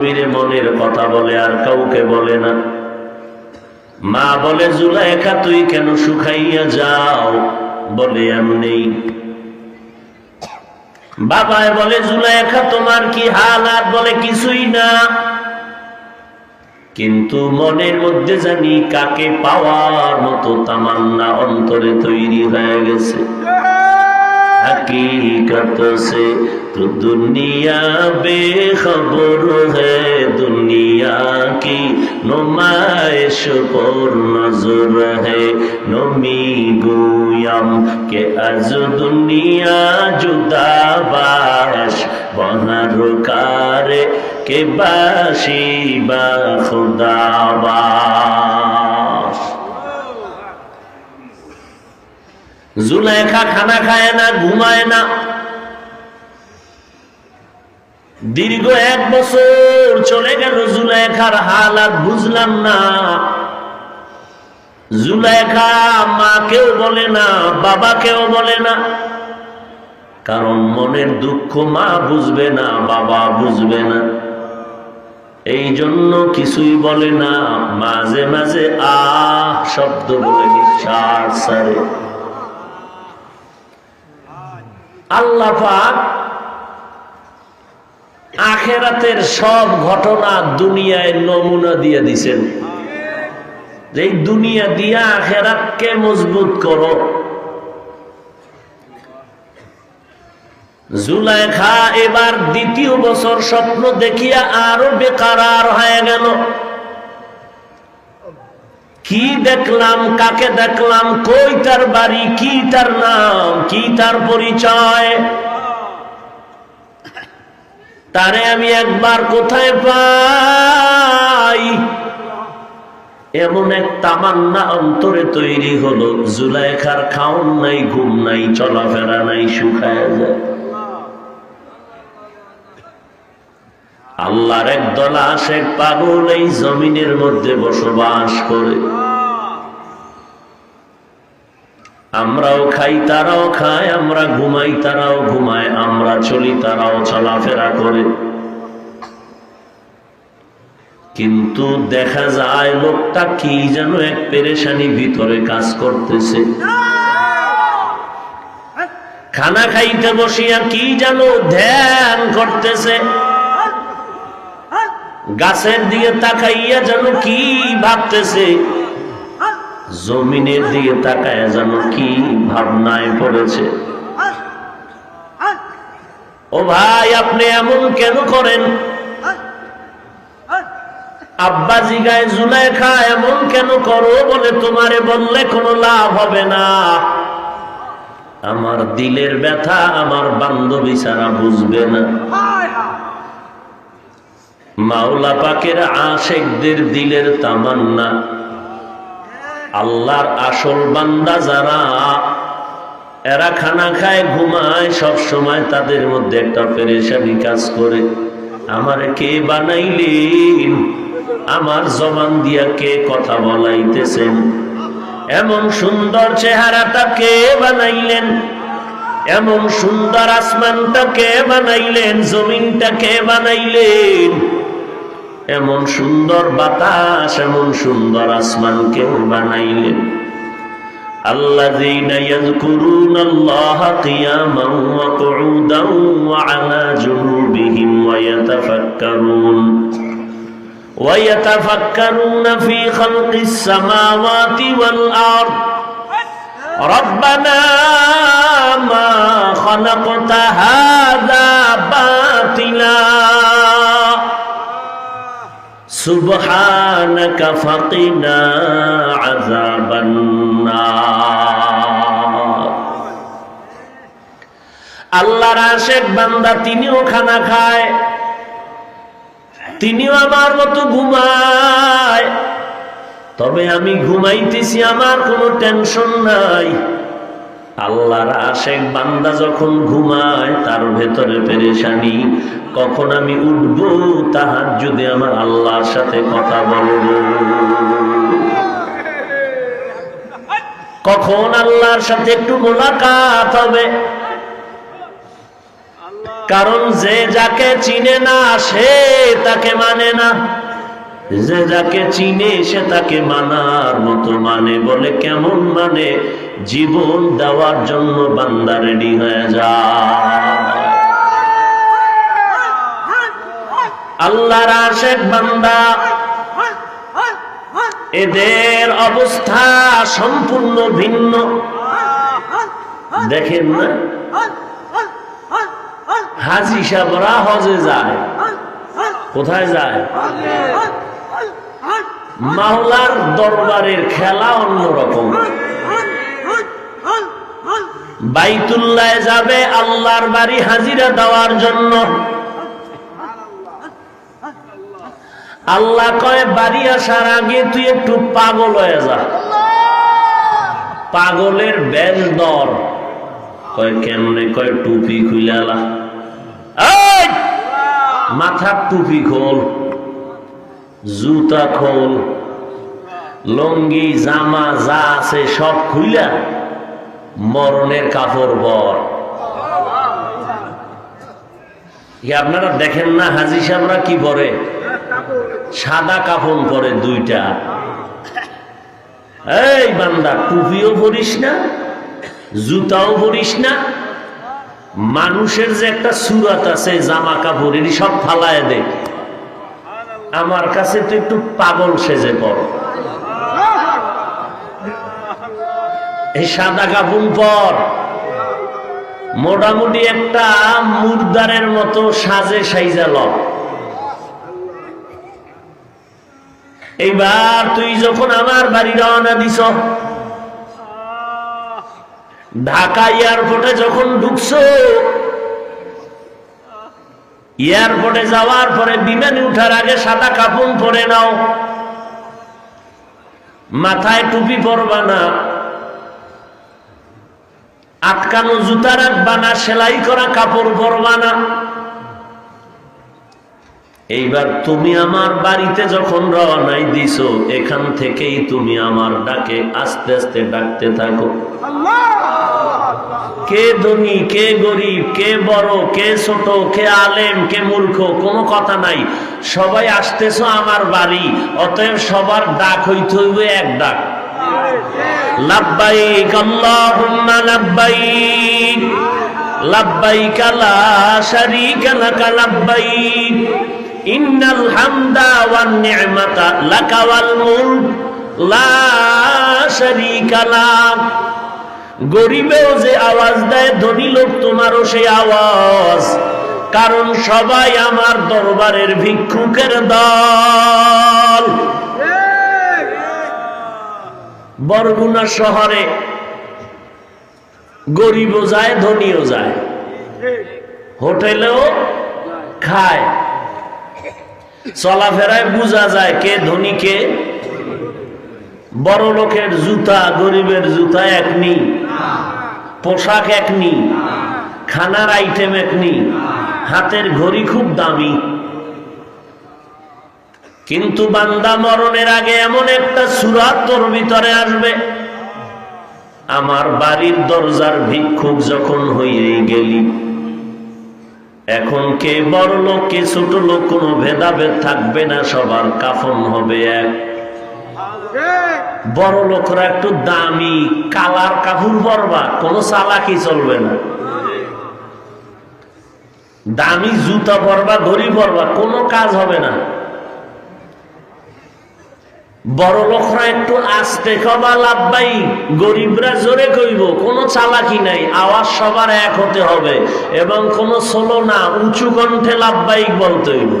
স্বামীরে মনের কথা বলে আর কাউকে বলে না। মা বলে, জুলাইখা, তুই কেন শুকাইয়া যাও? বলে এমনি বাবায় বলে, জুলাইখা, তোমার কি হাল হালাত? বলে, কিছুই না। কিন্তু মনের মধ্যে জানি কাকে পাওয়ার মতো তামান্না অন্তরে তৈরি হয়ে গেছে। हकीकत से तो दुनिया बेखबर है दुनिया की नुमाइश पर नजर है नमी गुयम के अज दुनिया जुदा बाश बहर कारे के बाशी बा खुदा জুলেখা খানা খায় না, ঘুমায় না। দীর্ঘ এক বছর চলে গেল জুলেখার হালাত, বুঝলাম না। জুলেখা মাকেও বলে না, বাবাকেও বলে না। কারণ মনের দুঃখ মা বুঝবে না, বাবা বুঝবে না। এই জন্য কিছুই বলে না, মাঝে মাঝে আহ শব্দ বলে নিঃশ্বাস আল্লাহ আখেরাতের সব ঘটনা দুনিয়ায় নমুনা দিয়ে দিছেন। এই দুনিয়া দিয়া আখেরাতকে মজবুত করো। জুলাইখা এবার দ্বিতীয় বছর স্বপ্ন দেখিয়া আরও বেকার হয়ে গেল। কি দেখলাম, কাকে দেখলাম কই তার বাড়ি কি তার নাম কি তার পরিচয়? তারে আমি একবার কোথায় পাই? এমন এক তামান্না অন্তরে তৈরি হলো, জুলাইখার খাওন নাই, ঘুম নাই, চলাফেরা নাই শুকায় যায়। আল্লাহর এক দল আশেক পাগল এই জমিনের মধ্যে বসবাস করে। আমরাও খাই, তারাও খায়, আমরা ঘুমাই, তারাও ঘুমায়, আমরা চলি, তারাও চলাফেরা করে। কিন্তু দেখা যায় লোকটা কি যেন এক পেরেশানি ভিতরে কাজ করতেছে। খানা খাইতে বসিয়া কি যেন ধ্যান করতেছে। গাছের দিকে তাকাইয়া যেন কি ভাবতেছে? জমিনের দিকে তাকায় যেন কি ভাবনায় পড়েছে? ও ভাই, আপনি এমন কেন করেন? আব্বা জিগায় জুলাইখা, এমন কেন করো বলে তোমারে বললে কোনো লাভ হবে না। আমার দিলের ব্যথা আমার বান্ধবী ছাড়া বুঝবে না। মাওলা পাকের আশেকদের দিলের তামান্না। আল্লাহর আসল বান্দা যারা, এরা খানা খায়, ঘুমায়, সব সময় তাদের মধ্যে একটা পেরেশানি কাজ করে। আমার কে বানাইলেন? আমার জবান দিয়া কে কথা বলাইতেছেন? এমন সুন্দর চেহারাটা কে বানাইলেন? এমন সুন্দর আসমানটা কে বানাইলেন? জমিনটা কে বানাইলেন? এমন সুন্দর বাতাস এমন সুন্দর আসমান কেউ বানাইলেন الذين يذكرون الله قياما وقعودا وعلى جنوبهم ويتفكرون ويتفكرون في خلق السماوات والأرض ربنا ما خلقت هذا باطلا সুবহানাকা ফাকিনা আযাবান আল্লাহর আশেক বান্দা, তিনিও খানা খায়, তিনিও আমার মতো ঘুমায়। তবে আমি ঘুমাইতেছি, আমার কোনো টেনশন নাই। আল্লাহর আশেক বান্দা যখন ঘুমায়, তার ভেতরে পেরেশানি। কখন আমি উঠব, তাহার যদি আমার আল্লাহর সাথে কথা বলব কখন আল্লাহর সাথে একটু মোলাকাত হবে। কারণ যে যাকে চিনে না, সে তাকে মানে না। যে যাকে চিনে সে তাকে মানার মতো মানে বলে, কেমন মানে? জীবন দেওয়ার জন্য বান্দা রেডি হয়ে যায় আল্লাহর আশেক বান্দা। এদের অবস্থা সম্পূর্ণ ভিন্ন। দেখেন না? হাজি সাহরা হজে যায়। কোথায় যায়? মাওলার দরবারের খেলা অন্যরকম। বাইতুল্লায় যাবে আল্লাহর বাড়ি হাজিরা দেওয়ার জন্য। আল্লাহ কয়, বাড়ি আসার আগে তুই একটু পাগল হয়ে যা। পাগলের বেশ দর। কয় কেমনে কয়, টুপি এই! মাথার টুপি খোল। জুতা খোল, লঙ্গি, জামা, যা আছে সব খুইলা মরণের কাপড় বর। আপনারা দেখেন না হাজি সাহেবরা কি পরে? সাদা কাফন পরে দুইটা। এই বান্দা, টুপিও পরিস না, জুতাও পরিস না, মানুষের যে একটা সুরাত আছে, জামা কাপড় এটি সব ফালায় দে। আমার কাছে তো একটু পাগল সেজে পড়। এই সাদা কাপুন পর মোটামুটি একটা মুর্দারের মতো সাজে সাইজাল এইবার তুই যখন আমার বাড়ি রওনা দিছ ঢাকা এয়ারপোর্টে যখন ঢুকছো এয়ারপোর্টে যাওয়ার পরে বিমানে উঠার আগে সাদা কাপড় পরে নাও। মাথায় টুপি পরবা না। আটকানো জুতা রাখবা না, সেলাই করা কাপড় পরবা না। এইবার তুমি আমার বাড়িতে যখন রওনাই দিছো, এখান থেকেই তুমি আমার ডাকে আস্তে আস্তে ডাকতে থাকো। কে ধনী, কে গরিব, কে বড়, কে ছোট, কে আলেম, কে মূর্খ, কোনো কথা নাই। সবাই আসতেছ আমার বাড়ি, অতএব সবার ডাক হইতে হইবে এক ডাক। লাব্বাইক আল্লাহুম্মা লাব্বাইক লাব্বাইক লা শারীকা লাকা লাব্বাইক। ইন্নাল হামদা ওয়ান নি'মাতা লাকা ওয়াল মুলক, লা শারীকা লাক গরিবেও যে আওয়াজ দেয়, ধনী লোক তোমারও সেই আওয়াজ। কারণ সবাই আমার দরবারের ভিক্ষুকের দল। বরগুনা শহরে গরিবও যায়, ধনীও যায়। হোটেলেও খায়। চলাফেরায় বোঝা যায় কে ধনী, কে বড় লোকের জুতা, গরিবের জুতা একনি পোশাক একনি খানার আইটেম একনি হাতের ঘড়ি খুব দামি। কিন্তু বান্দা মরণের আগে এমন একটা সুরাত তোর ভিতরে আসবে। আমার বাড়ির দরজার ভিক্ষুক যখন হইয়ে গেলি এখন কে বড় লোক, কে ছোট লোক, কোনো ভেদাভেদ থাকবে না, সবার কাফন হবে এক। বড় লোকরা একটু দামি, কালার কাপড় পরবা, কোনো চালাকি চলবে না। দামি জুতা পরবা, দড়ি পরবা, কোনো কাজ হবে না। বড় লোকরা একটু আস্তে কবা লাভবাই গরিবরা জোরে কইব, কোনো চালাকি নাই, আওয়াজ সবার এক হতে হবে। এবং কোনো সোলো না, উঁচু কণ্ঠে লাভবাইক বলতে হইব।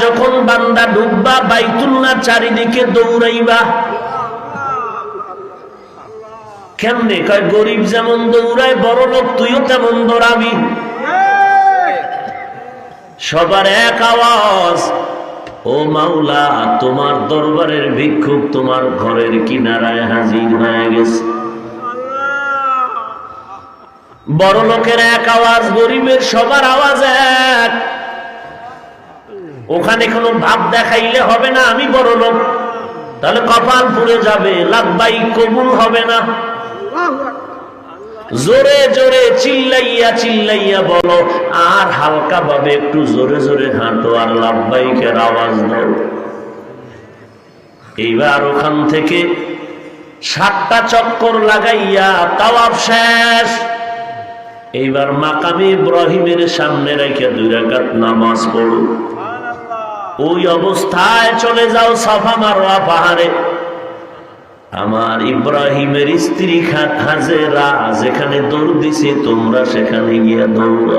যখন বান্দা ঢুকবা, বাইতুল্লাহ চারিদিকে দৌড়াইবা। কেমনে? কয়, গরিব যেমন দৌড়ায়, বড় লোক তুইও তেমন দৌড়াবি। সবার এক আওয়াজ। ও মাওলা, তোমার দরবারের ভিক্ষুক তোমার ঘরের কিনারায় হাজির হয়ে গেছে। বড় লোকের এক আওয়াজ, গরিবের সবার আওয়াজ এক। ওখানে কোনো ভাব দেখাইলে হবে না, আমি বড় লোক। তাহলে কপাল পুড়ে যাবে লাভবাই কবুল হবে না। জোরে জোরে চিল্লাইয়া চিল্লাইয়া বলো আর হালকা ভাবে একটু জোরে জোরে হাঁটো আর লাভবাইকের আওয়াজ দাও। এইবার ওখান থেকে সাতটা চক্কর লাগাইয়া তাওয়াব শেষ। এইবার মাকামি ইব্রাহিমের সামনে রেখে দুই রাকাত নামাজ পড়ো। ওই অবস্থায় চলে যাও সাফা মারোয়া পাহাড়ে। আমার ইব্রাহিমের স্ত্রী হাজেরা যেখানে দৌড় দিছে তোমরা সেখানে গিয়া দৌড়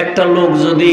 একটা লোক যদি